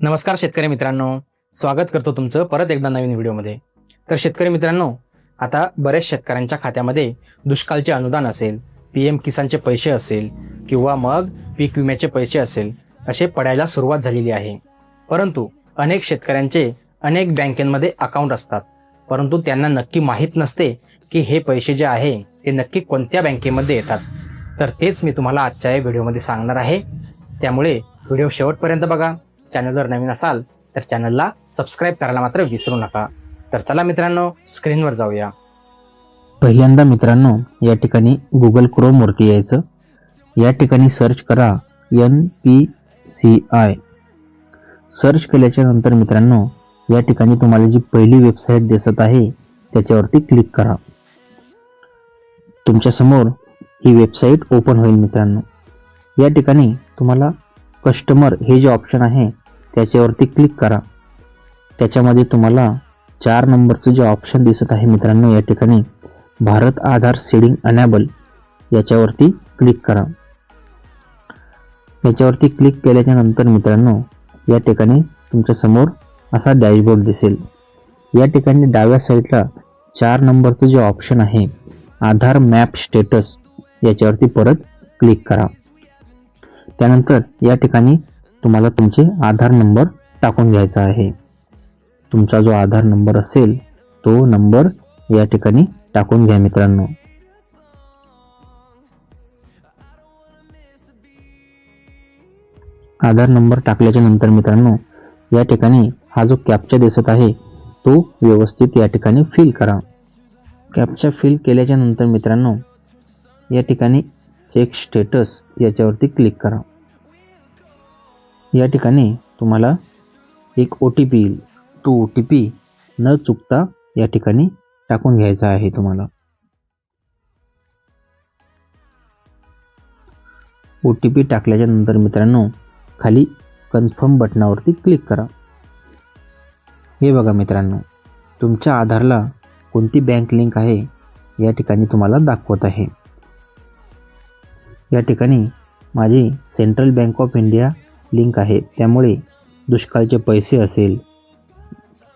नमस्कार शेतकरी मित्रांनो. स्वागत करतो तुमचं परत एकदा नवीन व्हिडिओमध्ये. तर शेतकरी मित्रांनो आता बऱ्याच शेतकऱ्यांच्या खात्यामध्ये दुष्काळचे अनुदान असेल पी एम किसानचे पैसे असेल किंवा मग पीक विम्याचे पैसे असेल असे पडायला सुरुवात झालेली आहे. परंतु अनेक शेतकऱ्यांचे अनेक बँकेमध्ये अकाउंट असतात. परंतु त्यांना नक्की माहीत नसते की हे पैसे जे आहे ते नक्की कोणत्या बँकेमध्ये येतात. तर तेच मी तुम्हाला आजच्या या व्हिडिओमध्ये सांगणार आहे. त्यामुळे व्हिडिओ शेवटपर्यंत बघा. चॅनलवर नवीन असाल तर चॅनलला सबस्क्राईब करायला मात्र विसरू नका. तर चला मित्रांनो स्क्रीनवर जाऊया. पहिल्यांदा मित्रांनो या ठिकाणी गुगल क्रोम वरती यायचं. या ठिकाणी सर्च करा N P C I search केल्याच्यानंतर मित्रांनो या ठिकाणी तुम्हाला जी पहिली वेबसाईट दिसत आहे त्याच्यावरती क्लिक करा. तुमच्यासमोर ही वेबसाईट ओपन होईल मित्रांनो. या ठिकाणी तुम्हाला कस्टमर हे जे ऑप्शन आहे त्याच्यावरती क्लिक करा. त्याच्यामध्ये तुम्हाला चार नंबरचं जे ऑप्शन दिसत आहे मित्रांनो या ठिकाणी भारत आधार सेडिंग अनॅबल याच्यावरती क्लिक करा. याच्यावरती क्लिक केल्याच्यानंतर मित्रांनो या ठिकाणी तुमच्यासमोर असा डॅशबोर्ड दिसेल. या ठिकाणी डाव्या साईडला चार नंबरचं जे ऑप्शन आहे आधार मॅप स्टेटस याच्यावरती परत क्लिक करा. त्यानंतर या ठिकाणी तुम्हाला तुमचे आधार नंबर टाकून घ्यायचा आहे. तुमचा जो आधार नंबर असेल तो नंबर या ठिकाणी टाकून घ्या मित्रांनो. आधार नंबर टाकल्याच्या नंतर मित्रांनो या ठिकाणी हा जो कॅप्चा दिसत आहे तो व्यवस्थित या ठिकाणी फिल करा. कॅप्चा फिल केल्याच्यानंतर मित्रांनो या ठिकाणी चेक स्टेटस याच्यावरती क्लिक करा. या ठिकाणी तुम्हाला एक ओ टी पी येईल. तो ओ टी पी न चुकता या ठिकाणी टाकून घ्यायचा आहे तुम्हाला. ओ टी पी टाकल्याच्या नंतर मित्रांनो खाली कन्फर्म बटनावरती क्लिक करा. हे बघा मित्रांनो तुमच्या आधारला कोणती बँक लिंक आहे या ठिकाणी तुम्हाला दाखवत आहे. या ठिकाणी माझी central bank of India link आहे. त्यामुळे दुष्काळचे पैसे असेल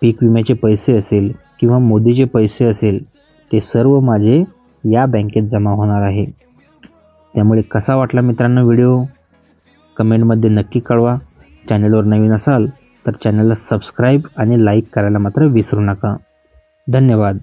पीक विम्याचे पैसे असेल किंवा मोदीचे पैसे असेल ते सर्व माझे या बँकेत जमा होणार आहे. त्यामुळे कसा वाटला मित्रांनो व्हिडिओ? कमेंटमध्ये नक्की कळवा. चॅनलवर नवीन असाल तर चॅनलला सबस्क्राईब आणि लाईक करायला मात्र विसरू नका. धन्यवाद.